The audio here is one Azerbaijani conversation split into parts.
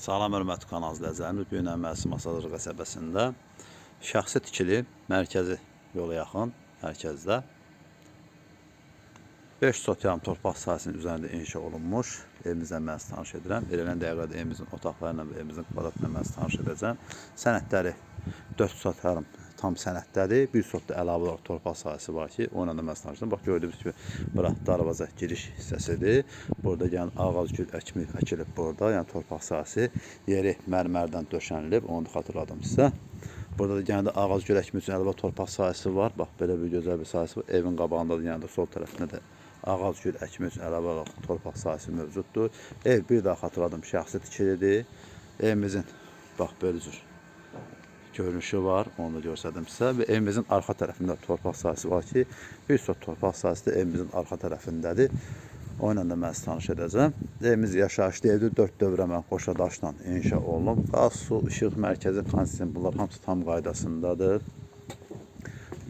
Salam hörmətli kanal izləyicilərimiz. Bu gün əməsi Masadır qəsəbəsində şəxsi tikili mərkəzi yola yaxın mərkəzdə 5 sot yarım torpaq sahəsinin üzərində inşa olunmuş evimizlə mən sizi tanış edirəm. Verilən dəqiqədə evimizin otaqlarıyla və evimizin kvadratla mən sizi tanış edəcəm. Sənədləri 4 sot yarım tam sənədlədir. 1 sot da əlavə olaraq torpaq sahəsi var ki, onunla da edirəm. Bax gördüyünüz kimi bura darvaza giriş hissəsidir. Burada yəni ağac gül əkimi əkilib burada. Yəni torpaq sahəsi yeri mərmərdən döşənilib. Onu da xatırladım sizə. Burada da yəni də ağac gül əkimi üçün əlavə torpaq sahəsi var. Bax belə bir gözəl bir sahəsi var. Evin qabağında da yəni də sol tərəfində də ağac gül əkimi üçün əlavə olaraq torpaq sahəsi mövcuddur. Ev bir daha xatırladım şəxsi tikilidir. Evimizin bax belə cür görünüşü var. Onu da göstərdim sizə. Və evimizin arxa tərəfində torpaq sahəsi var ki, bir çox torpaq sahəsi də evimizin arxa tərəfindədir. Onunla da mən tanış edəcəm. Evimiz yaşayışlı evdir. 4 dövrəmə qoşa daşla inşa olunub. Qaz, su, işıq, mərkəzi, kondisioner bunlar hamısı tam qaydasındadır.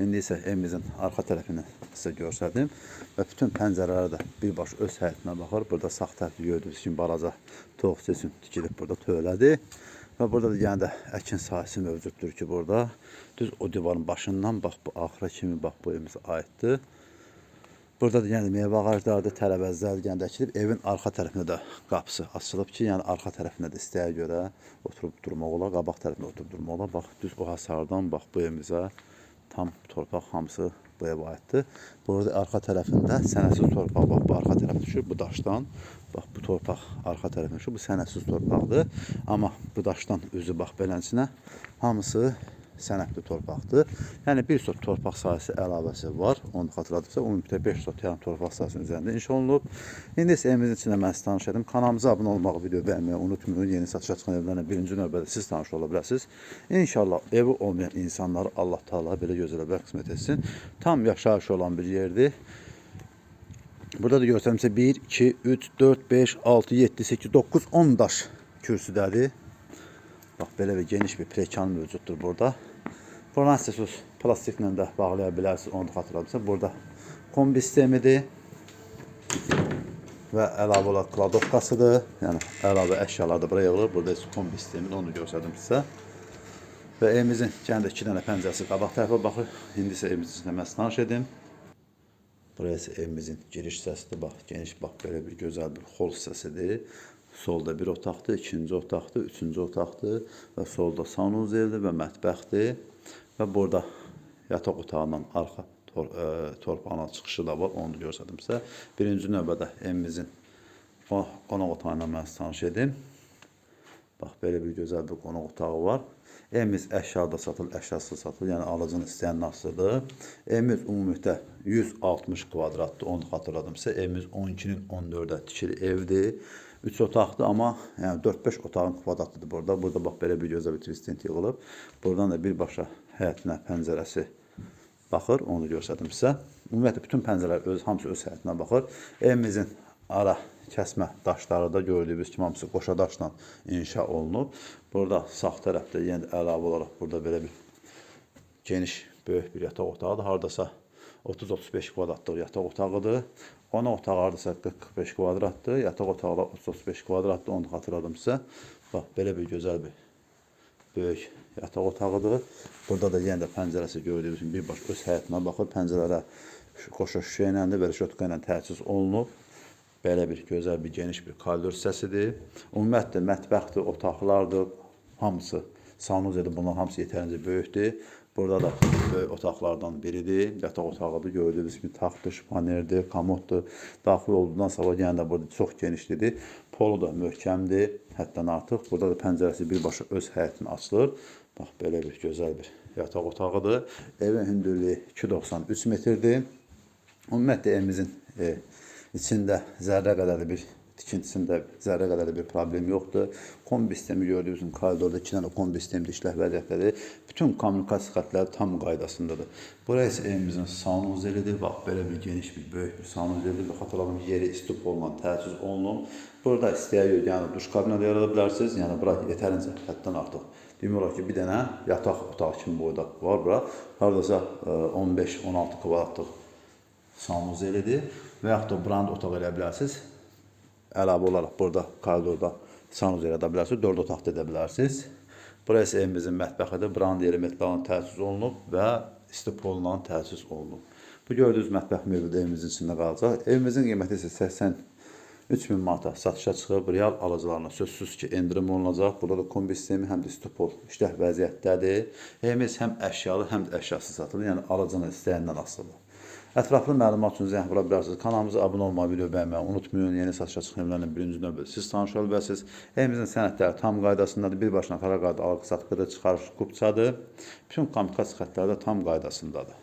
İndi isə evimizin arxa tərəfini sizə göstərdim və bütün pəncərələr də birbaşa öz həyətinə baxır. Burada sağ tərəfdə gördüyünüz kimi balaca toğ üçün tikilib burada tövlədir. Və burada da yəni də əkin sahəsi mövcuddur ki, burada düz o divarın başından bax bu axıra kimi bax bu evimizə aiddir. Burada da yəni meyvə ağacları da tərəvəzlər yəni əkilib. Evin arxa tərəfində də qapısı açılıb ki, yəni arxa tərəfində də istəyə görə oturub durmaq olar, qabaq tərəfində oturub durmaq olar. Bax düz o hasardan bax bu evimizə tam torpaq hamısı bu evə aiddir. Burada arxa tərəfində sənədsiz torpaq bax bu arxa tərəfə düşür bu daşdan. Bax bu torpaq arxa tərəfə düşür. Bu sənədsiz torpaqdır. Amma bu daşdan üzü bax beləsinə hamısı sənədli torpaqdır. Yəni bir sot torpaq sahəsi əlavəsi var. Onu xatırladıqsa ümumilikdə 5 sot yarım torpaq sahəsinin üzərində inşa olunub. İndi isə evimizin içində mən sizi tanış edim. Kanalımıza abunə olmağı, video bəyənməyi unutmayın. Yeni satışa çıxan evlərlə birinci növbədə siz tanış ola bilərsiniz. İnşallah evi olmayan insanları Allah Taala belə gözəl və qismət etsin. Tam yaşayış olan bir yerdir. Burada da görsəmsə 1, 2, 3, 4, 5, 6, 7, 8, 9, 10 daş kürsüdədir. Bax belə bir geniş bir prekan mövcuddur burada. Buradan istəsiniz plastiklə də bağlaya bilərsiniz. Onu da xatırladım. Burada kombi sistemidir. Və əlavə olaraq kladovkasıdır. Yəni əlavə əşyalar da buraya yığılır. Burada isə kombi sistemidir. Onu göstərdim sizə. Və evimizin kəndə iki dənə pəncərəsi qabaq tərəfə baxır. İndi isə evimizin içində mən tanış edim. Burası evimizin giriş hissəsidir. Bax, geniş bax belə bir gözəl bir hol hissəsidir. Solda bir otaqdır, ikinci otaqdır, üçüncü otaqdır və solda sanuzeldir və mətbəxdir. Və burada yataq otağından arxa tor ə, torpağına çıxışı da var. Onu da göstərdim sizə. Birinci növbədə evimizin qonaq otağı ilə mən tanış edim. Bax belə bir gözəl bir qonaq otağı var. Evimiz əşyada satılır, əşyasız satılır. Yəni alıcının istəyən asılıdır. Evimiz ümumilikdə 160 kvadratdır. Onu xatırladım sizə. Evimiz 12-nin 14-ə tikili evdir. 3 otaqdır, amma yəni 4-5 otağın kvadratıdır burada. Burada bax belə bir gözəl bir twistent yığılıb. Buradan da birbaşa həyətinə pəncərəsi baxır. Onu göstərdim sizə. Ümumiyyətlə bütün pəncərələr öz hamısı öz həyətinə baxır. Evimizin ara kəsmə daşları da gördüyünüz kimi hamısı qoşa daşla inşa olunub. Burada sağ tərəfdə yenə əlavə olaraq burada belə bir geniş, böyük bir yataq otağıdır. Hardasa 30-35 kvadratlıq yataq otağıdır. Qonaq otağı hardasa 40-45 kvadratdır. Yataq otaqlar 30-35 kvadratdır. Onu xatırladım sizə. Bax, belə bir gözəl bir böyük yataq otağıdır. Burada da yenə də pəncərəsi gördüyünüz kimi birbaşa öz həyətinə baxır. Pəncərələrə qoşa şüşə ilə də belə şotka ilə təchiz olunub. Belə bir gözəl bir geniş bir koridor hissəsidir. Ümumiyyətlə mətbəxdir, otaqlardır, hamısı sanuzedir. Bunlar hamısı yetərincə böyükdür. Burada da böyük otaqlardan biridir. Yataq otağıdır. Gördüyünüz kimi taxtdır, şpanerdir, komoddur. Daxil olduqdan sonra yenə də burada çox genişlidir. Polu da möhkəmdir. Həddən artıq. Burada da pəncərəsi birbaşa öz həyətinə açılır. Bax belə bir gözəl bir yataq otağıdır. Evin hündürlüyü 2.93 metrdir. Ümumiyyətlə evimizin e, içində zərrə qədər bir tikintisində zərrə qədər də bir problem yoxdur. Kombi sistemi gördüyünüz kimi koridorda iki dənə kombi sistemi işləh vəziyyətdədir. Bütün kommunikasiya xətləri tam qaydasındadır. Bura isə evimizin sanuzelidir. Bax belə bir geniş bir böyük bir sanuzelidir və xatırladım yeri isti olundan təchiz olunub. Burada istəyə yəni duş kabineti yarada bilərsiniz. Yəni bura yetərincə həddən artıq. Demək olar ki, bir dənə yataq otağı kimi boyda var bura. Hardasa 15-16 kvadratlıq sanuzelidir və yaxud da brand otaq elə bilərsiniz. Əlavə olaraq burada koridorda sanuzel edə bilərsiniz, 4 otaq da edə bilərsiniz. Burası evimizin mətbəxidir. Brand yeri metaldan təchiz olunub və istipolla təchiz olunub. Bu gördüyünüz mətbəx də evimizin içində qalacaq. Evimizin qiyməti isə 83 min manata satışa çıxıb. Real alıcılarına sözsüz ki, endirim olunacaq. Burada da kombi sistemi həm də istipol işləh vəziyyətdədir. Evimiz həm əşyalı, həm də əşyasız satılır. Yəni alıcının istəyindən asılıdır. Ətraflı məlumat üçün zəng vura bilərsiniz. Kanalımıza abunə olmağı, video bəyənməyi unutmayın. Yeni satışa çıxan evlərlə birinci növbədə siz tanış ola bilərsiniz. Evimizin sənədləri tam qaydasındadır. Birbaşına xara qayda alqı-satqıda çıxarış qupçadır. Bütün kommunikasiya xətləri də tam qaydasındadır.